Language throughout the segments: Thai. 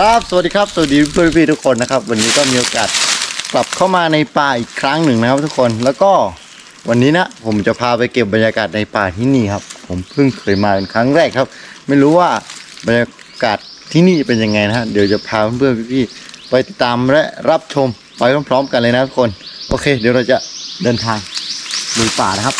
ครับสวัสดีครับสวัสดีเพื่อนพี่ๆทุกคนนะครับ วันนี้ก็มีโอกาสกลับเข้ามาในป่าอีกครั้งหนึ่งนะครับ ทุกคนแล้วก็วันนี้นะผมจะพาไปเก็บบรรยากาศในป่าที่นี่ครับ ผมเพิ่งเคยมาเป็นครั้งแรกครับ ไม่รู้ว่าบรรยากาศที่นี่เป็นยังไงนะฮะเดี๋ยวจะพาเพื่อนๆพี่ๆไปติดตามและรับชมไปพร้อมๆกันเลยนะทุกคน โอเค เดี๋ยวเราจะเดินทางลุยป่านะครับ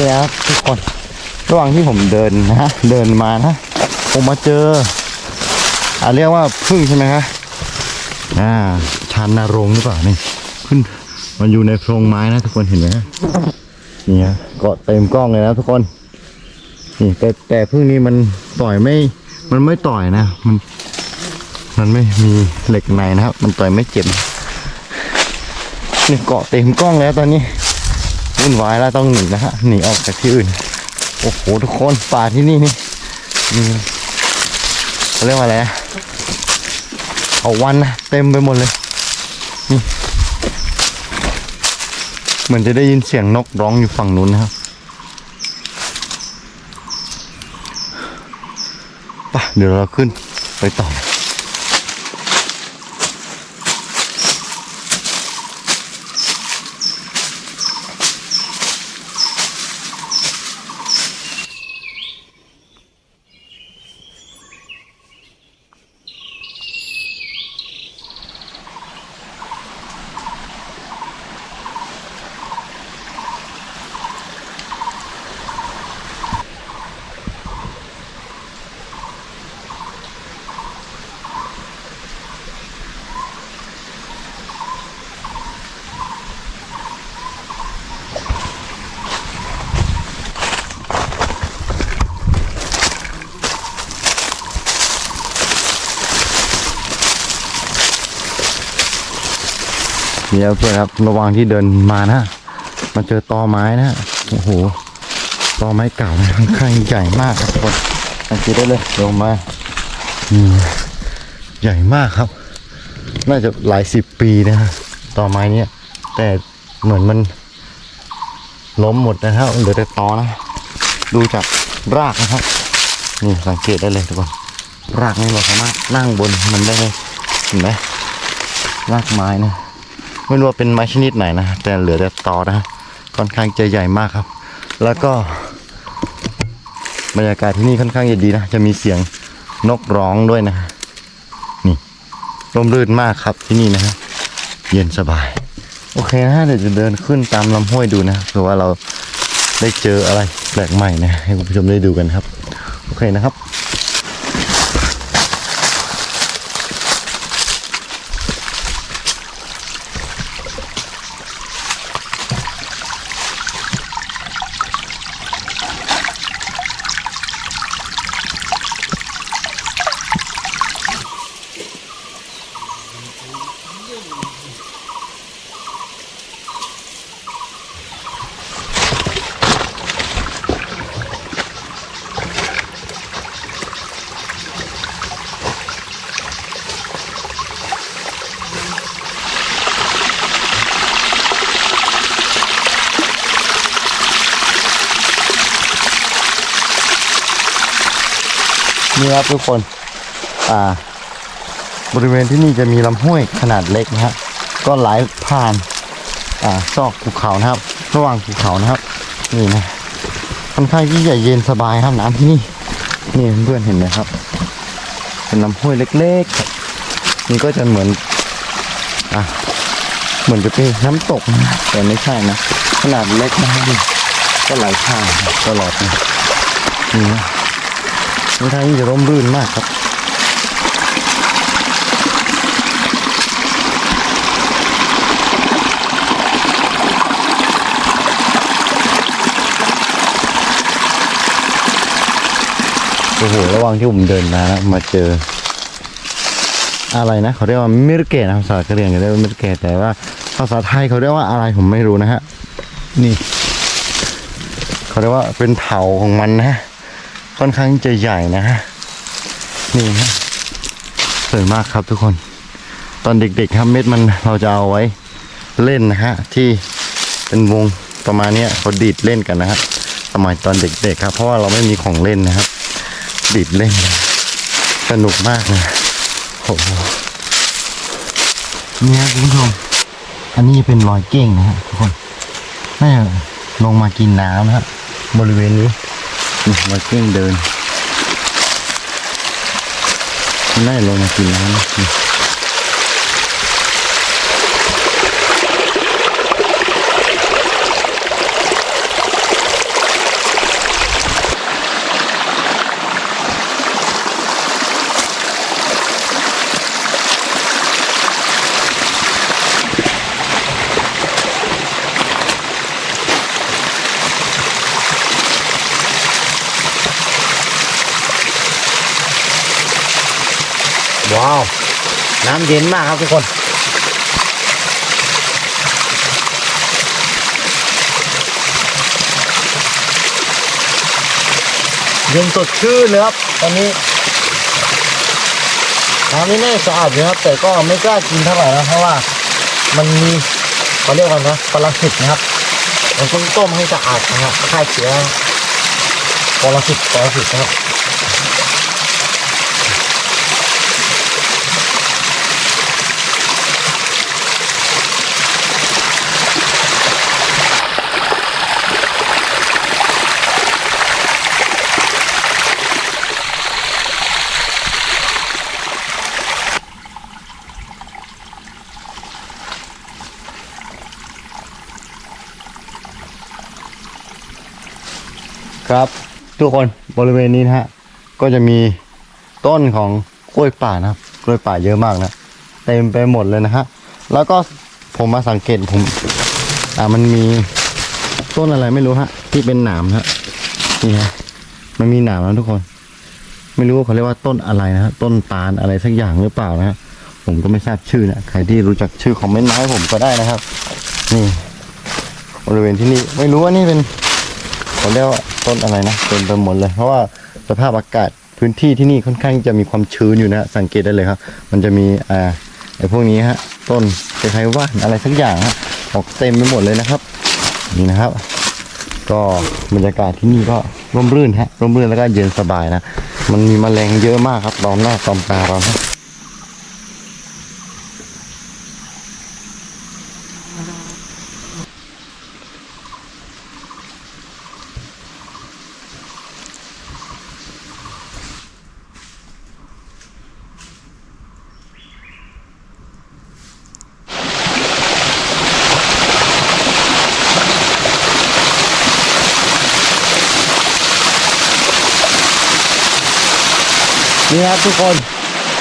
นี่นะครับทุกคนระหว่างที่ผมเดินนะฮะเดินมานะผมมาเจออ่าเรียกว่าพึ่งใช่ไหมครับอ่าชานนารงหรือเปล่านี่ขึ้นมันอยู่ในโพรงไม้นะทุกคนเห็นไหมนี่ฮะเกาะเต็มกล้องเลยนะทุกคนนี่แต่แต่พึ่งนี้มันต่อยไม่ มันไม่ต่อยนะ มัน มันไม่มีเหล็กในนะครับ มันต่อยไม่เจ็บนี่เกาะเต็มกล้องแล้วตอนนี้ วุ่นวายแล้วต้องหนีนะฮะหนีออกจากที่อื่น โอ้โหทุกคนป่าที่นี่นี่นี่เรียกว่าอะไรเอาวันนะเต็มไปหมดเลยนี่เหมือนจะได้ยินเสียงนกร้องอยู่ฝั่งนู้นนะครับไปเดี๋ยวเราขึ้นไปต่อ เนี่ยเพื่อนครับระหว่างที่เดินมานะมาเจอตอไม้นะโอ้โหตอไม้เก่านะค่อนข้างใหญ่มากครับทุกคนสังเกตได้เลยลงมานี่ใหญ่มากครับ น่าจะหลายสิบปีนะฮะตอไม้เนี้ยแต่เหมือนมันล้มหมดนะครับเหลือแต่ตอนะ ดูจากรากนะครับนี่สังเกตได้เลยทุกคนรากนี่เราสามารถนั่งบนมันได้เลยเห็นไหมรากไม้นะ ไม่รู้ว่าเป็นไม้ชนิดไหนนะ แต่เหลือแต่ตอนะค่อนข้างจะใหญ่มากครับ แล้วก็ บรรยากาศที่นี่ค่อนข้างจะดีนะจะมีเสียงนกร้องด้วยนะ นี่ร่มรื่นมากครับที่นี่นะฮะเย็นสบาย โอเคนะ เดี๋ยวจะเดินขึ้นตามลำห้วยดูนะเผื่อว่าเราได้เจออะไรแปลกใหม่นะให้คุณผู้ชมได้ดูกันครับ โอเคนะครับ นี่ครับทุกคน อ่า บริเวณที่นี่จะมีลำห้วยขนาดเล็กนะฮะก็ไหลผ่าน อ่าซอกภูเขานะครับ ระหว่างภูเขานะครับ นี่นะค่อนข้างที่จะเย็นสบายครับน้ำที่นี่นี่เพื่อนๆเห็นไหมครับ เป็นลำห้วยเล็กๆนี่ก็จะเหมือน อะเหมือนจะเป็นน้ำตกนะแต่ไม่ใช่นะขนาดเล็กนะครับนี่ก็ไหลผ่านตลอดนะนี่นะ ค่อนข้างที่จะร่มรื่นมากครับ โอ้โห ระหว่างที่ผมเดินมานะมาเจอ อะไรนะเขาเรียกว่ามิรเกตนะภาษากะเหรี่ยงเขาเรียกว่ามิรเกตแต่ว่าภาษาไทยเขาเรียกว่าอะไรผมไม่รู้นะฮะ นี่ เขาเรียกว่าเป็นเถาของมันนะ ค่อนข้างจะใหญ่นะฮะนี่ฮะสวยมากครับทุกคน ตอนเด็กๆครับเม็ดมันเราจะเอาไว้เล่นนะฮะที่เป็นวงประมาณนี้เขาดีดเล่นกันนะฮะสมัยตอนเด็กๆครับ เพราะว่าเราไม่มีของเล่นนะครับ ดีดเล่น สนุกมากเลยโอ้โหเนี่ยคุณผู้ชมอันนี้เป็นรอยเก้งนะฮะทุกคนน่าจะลงมากินน้ำนะฮะบริเวณนี้ นี่รอยเก้งเดินน่ลงมากินน้ำนะ ว้าว น้ำเย็นมากครับทุกคนเย็นสดชื่นเลยครับตอนนี้น้ำนี่ไม่สะอาดเลยครับ แต่ก็ไม่กล้ากินเท่าไหร่นะเพราะว่ามันมีเขาเรียกว่านะปรสิตนะครับเราต้องต้มให้สะอาดนะครับฆ่าเชื้อปรสิตปรสิตนะครับ ครับ ทุกคนบริเวณนี้นะฮะก็จะมีต้นของกล้วยป่านะครับกล้วยป่าเยอะมากนะเต็มไปหมดเลยนะฮะแล้วก็ผมมาสังเกตผมอ่ามันมีต้นอะไรไม่รู้ฮะ ที่เป็นหนามฮะนี่ฮะมันมีหนามนะทุกคน ไม่รู้ว่าเขาเรียกว่าต้นอะไรนะฮะต้นตาลอะไรสักอย่างหรือเปล่านะฮะผมก็ไม่ทราบชื่อนะใครที่รู้จักชื่อคอมเมนต์มาให้ผมก็ได้นะครับ นี่ บริเวณที่นี่ไม่รู้ว่านี่เป็น เขาเรียกว่าต้นอะไรนะเต็มไปหมดเลย เพราะว่าสภาพอากาศพื้นที่ที่นี่ค่อนข้างจะมีความชื้นอยู่นะสังเกตได้เลยครับ มันจะมีอ่าไอ้พวกนี้ฮะต้นคล้ายๆว่านอะไรสักอย่างฮะออกเต็มไปหมดเลยนะครับนี่นะครับ ก็บรรยากาศที่นี่ก็ร่มรื่นฮะร่มรื่นแล้วก็เย็นสบายนะมันมีแมลงเยอะมากครับตอมหน้าตอมตาเรานะ นี่ครับทุกคน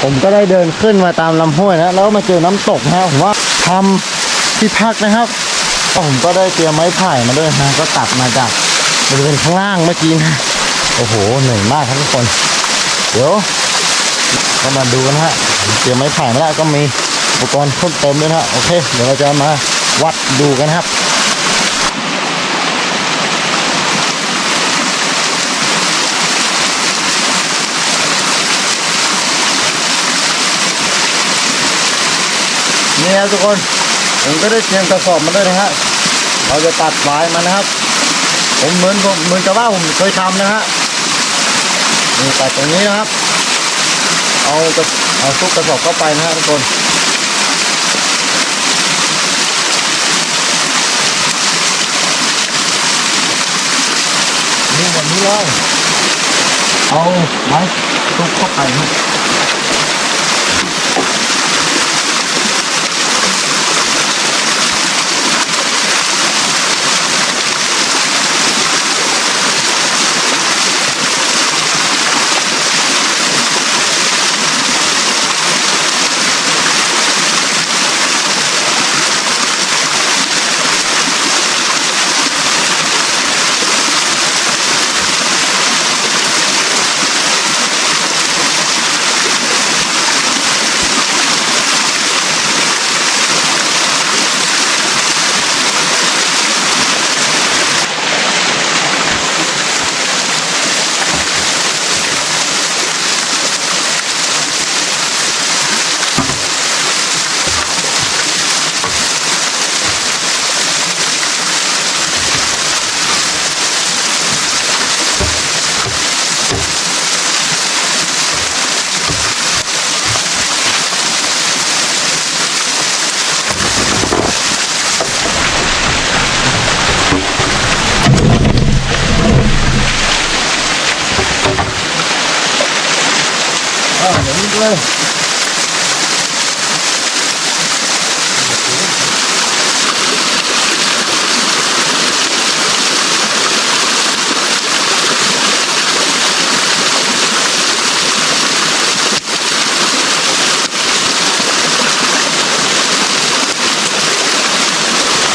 ผมก็ได้เดินขึ้นมาตามลำห้วยนะ แล้วมาเจอน้ำตกนะผมว่าทำที่พักนะครับ ผมก็ได้เตรียมไม้ไผ่มาด้วยนะ ก็ตัดมาจากบริเวณข้างล่างเมื่อกี้นะ โอ้โห เหนื่อยมากครับทุกคน เดี๋ยวก็มาดูกันะฮะ เตรียมไม้ไผ่มาแล้วก็มีอุปกรณ์เพิ่มเติมด้วยนะฮะโอเค เดี๋ยวเราจะมาวัดดูกันนะครับ นี่ครับทุกคน ผมก็ได้เตรียมกระสอบมาด้วยนะฮะ เราจะตัดปลายมันนะครับ ผมเหมือนผมเหมือนกับว่าผมเคยทำนะฮะนี่ตัดตรงนี้นะครับ เอาเอาซุกกระสอบเข้าไปนะฮะทุกคนนี่แบบนี้เลยเอาไม้ซุกเข้าไปนะ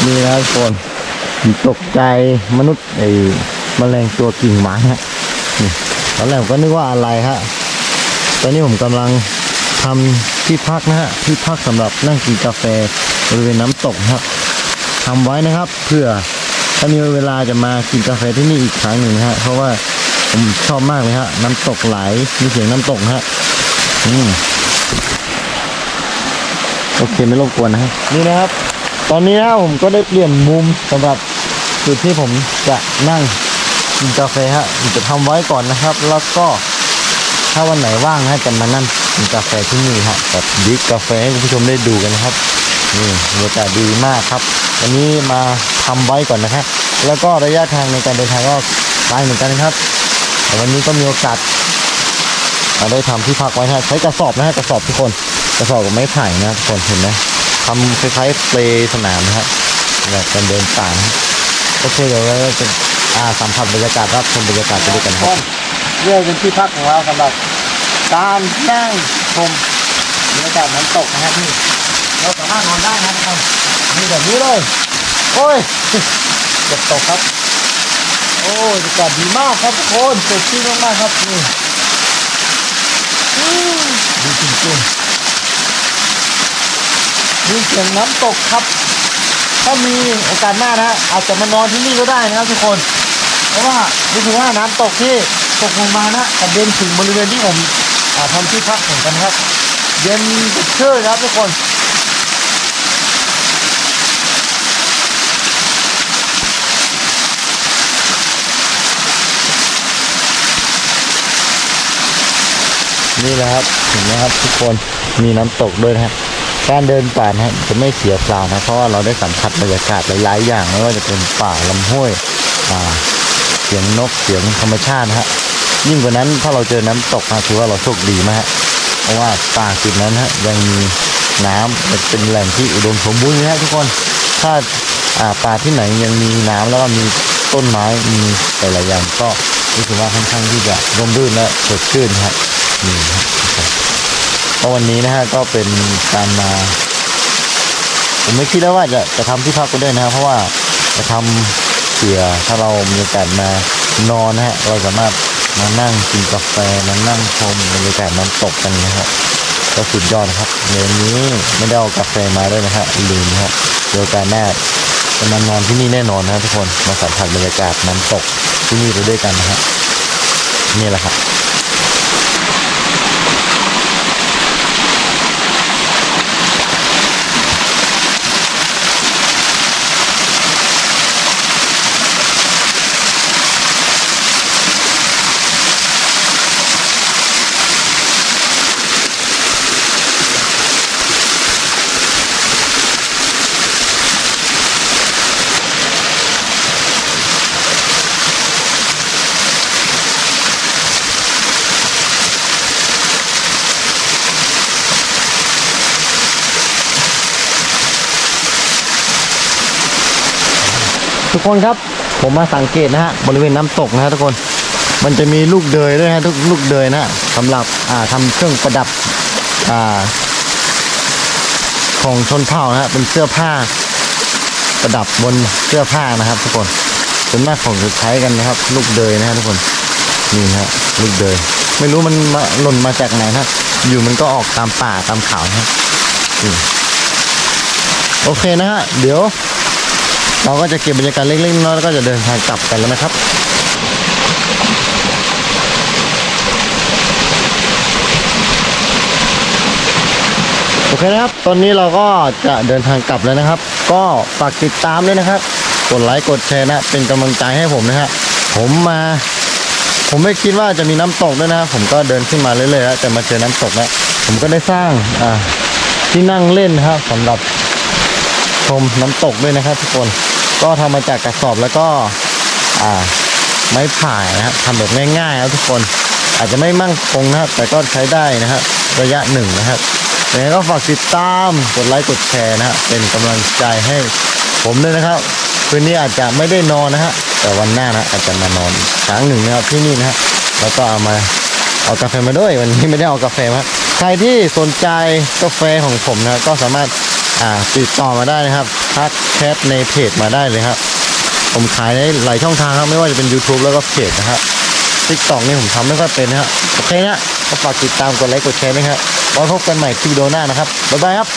นี่นะทุกคนตกใจมนุษย์ไอ้แมลงตัวกิ่งไม้ฮะนี่ตอนแรกผมก็นึกว่าอะไรฮะตอนนี้ผมกำลังทำที่พักนะฮะที่พักสำหรับนั่งกินกาแฟบริเวณน้ำตกนะครับทำไว้นะครับ เพื่อถ้ามีเวลาจะมากินกาแฟที่นี่อีกครั้งหนึ่งฮะเพราะว่าผมชอบมากเลยฮะน้ำตกไหลมีเสียงน้ำตกฮะอืมโอเคไม่รบกวนนะครับนี่นะครับ ตอนนี้นะผมก็ได้เปลี่ยนมุมสำหรับจุดที่ผมจะนั่งกินกาแฟฮะผมจะทำไว้ก่อนนะครับ แล้วก็ถ้าวันไหนว่างนะจะมานั่งกินกาแฟที่นี่ฮะแบบดิฟกาแฟให้คุณผู้ชมได้ดูกันนะครับนี่บรรยากาศดีมากครับวันนี้มาทำไว้ก่อนนะครับแล้วก็ระยะทางในการเดินทางก็ไกลเหมือนกันนะครับแต่วันนี้ก็มีโอกาสเราได้ทำที่พักไว้ฮะใช้กระสอบนะฮะกระสอบทุกคนกระสอบกับไม้ไผ่นะทุกคนเห็นไหม ทำคล้ายๆเปลสนามนะฮะแบบการเดินป่านะฮะโอเคเดี๋ยวเราจะอ่าสัมผัสบรรยากาศรับชมบรรยากาศไปด้วยกันครับเรื่องเป็นที่พักของเราสำหรับการนั่งชมบรรยากาศน้ำตกนะฮะนี่เราสามารถนอนได้นะทุกคนนี่แบบนี้เลยโอ้ยเกือบตกครับ โอ้ยบรรยากาศดีมากครับทุกคนสดชื่นมากๆครับนี่ดูจริงๆ ดูเสียงน้ำตกครับ ถ้ามีโอกาสหน้านะอาจจะมานอนที่นี่ก็ได้นะครับทุกคน เพราะว่าดูถึงว่าน้ำตกที่ตกลงมานะกระเด็นถึงบริเวณที่ผมอ่าทำที่พักเหมือนกันครับ เย็นสดชื่นนะครับทุกคนนี่แหละครับเห็นไหมครับทุกคนมีน้ำตกด้วยนะฮะ การเดินป่านะฮะจะไม่เสียเปล่านะเพราะว่าเราได้สัมผัสบรรยากาศหลายๆอย่างไม่ว่าจะเป็นป่าลำห้วยอ่าเสียงนกเสียงธรรมชาตินะฮะยิ่งกว่านั้นถ้าเราเจอน้ำตกนะถือว่าเราโชคดีมากเพราะว่าป่าจุดนั้นฮะยังมีน้ำเป็นแหล่งที่อุดมสมบูรณ์นะฮะทุกคนถ้าป่าที่ไหนยังมีน้ำแล้วก็มีต้นไม้มีหลายๆอย่างก็รู้สึกว่าค่อนข้างที่จะร่มรื่นและสดชื่นนะฮะนี่ครับ ก็วันนี้นะฮะก็เป็นการมา ผมไม่คิดแล้วว่าจะจะทำที่พักก็ได้นะครับ เพราะว่าจะทำเผื่อถ้าเรามีโอกาสมานอนนะฮะเราสามารถมานั่งกินกาแฟมานั่งชมบรรยากาศน้ำตกกันนะฮะก็สุดยอดนะครับในวันนี้ไม่ได้เอากาแฟมาด้วยนะฮะลืมนะฮะเดี๋ยวกาสหน้าจะมานอนที่นี่แน่นอนนะฮะทุกคนมาสัมผัสบรรยากาศน้ำตกที่นี่ไปด้วยกันนะฮะนี่แหละครับ ทุกคนครับผมมาสังเกตนะฮะบริเวณน้ำตกนะฮะทุกคน มันจะมีลูกเดยด้วยนะทุกลูกเดยนะฮะสำหรับอ่าทำเครื่องประดับอ่าของชนเผ่านะฮะเป็นเสื้อผ้า ประดับบนเสื้อผ้านะครับ ทุกคนส่วนมากของจะใช้กันนะครับ ลูกเดยนะฮะทุกคนนี่นะฮะลูกเดย ไม่รู้มันมาหล่นมาจากไหนนะอยู่มันก็ออกตามป่าตามเขานะฮะโอเคนะฮะเดี๋ยว เราก็จะเก็บบรรยากาศเล็กๆน้อยแล้วก็จะเดินทางกลับกันแล้วนะครับโอเคนะครับ ตอนนี้เราก็จะเดินทางกลับแล้วนะครับ ก็ฝากติดตามด้วยนะครับ กดไลค์กดแชร์นะเป็นกำลังใจให้ผมนะฮะผมมา ผมไม่คิดว่าจะมีน้ำตกด้วยนะ ผมก็เดินขึ้นมาเรื่อยๆแล้วแต่มาเจอน้ำตกแล้วผมก็ได้สร้างอ่าที่นั่งเล่นนะครับสำหรับ ชมน้ำตกด้วยนะครับทุกคน ก็ทำมาจากกระสอบแล้วก็อ่าไม้ผ่ายนะครับทำแบบง่ายๆครับทุกคน อาจจะไม่มั่งคงนะครับ แต่ก็ใช้ได้นะครับระยะหนึ่งนะครับยังไงก็ฝากติดตามกดไลค์กดแชร์นะฮะเป็นกำลังใจให้ผมด้วยนะครับคืนนี้อาจจะไม่ได้นอนนะฮะแต่วันหน้านะอาจจะมานอนครั้งหนึ่งนะครับที่นี่นะฮะแล้วก็เอามาเอากาแฟมาด้วยวันนี้ไม่ได้เอากาแฟมาใครที่สนใจกาแฟของผมนะก็สามารถ อ่าติดต่อมาได้นะครับทักแชทในเพจมาได้เลยครับ ผมขายในหลายช่องทางครับไม่ว่าจะเป็น YouTube แล้วก็เพจนะครับทิกตอกนี่ผมทำไม่ค่อยเป็นนะครับโอเคนะก็ฝากติดตามกดไลค์กดแชร์นะครับไว้พบกันใหม่คลิปโดหน้านะครับบ๊ายบายครับ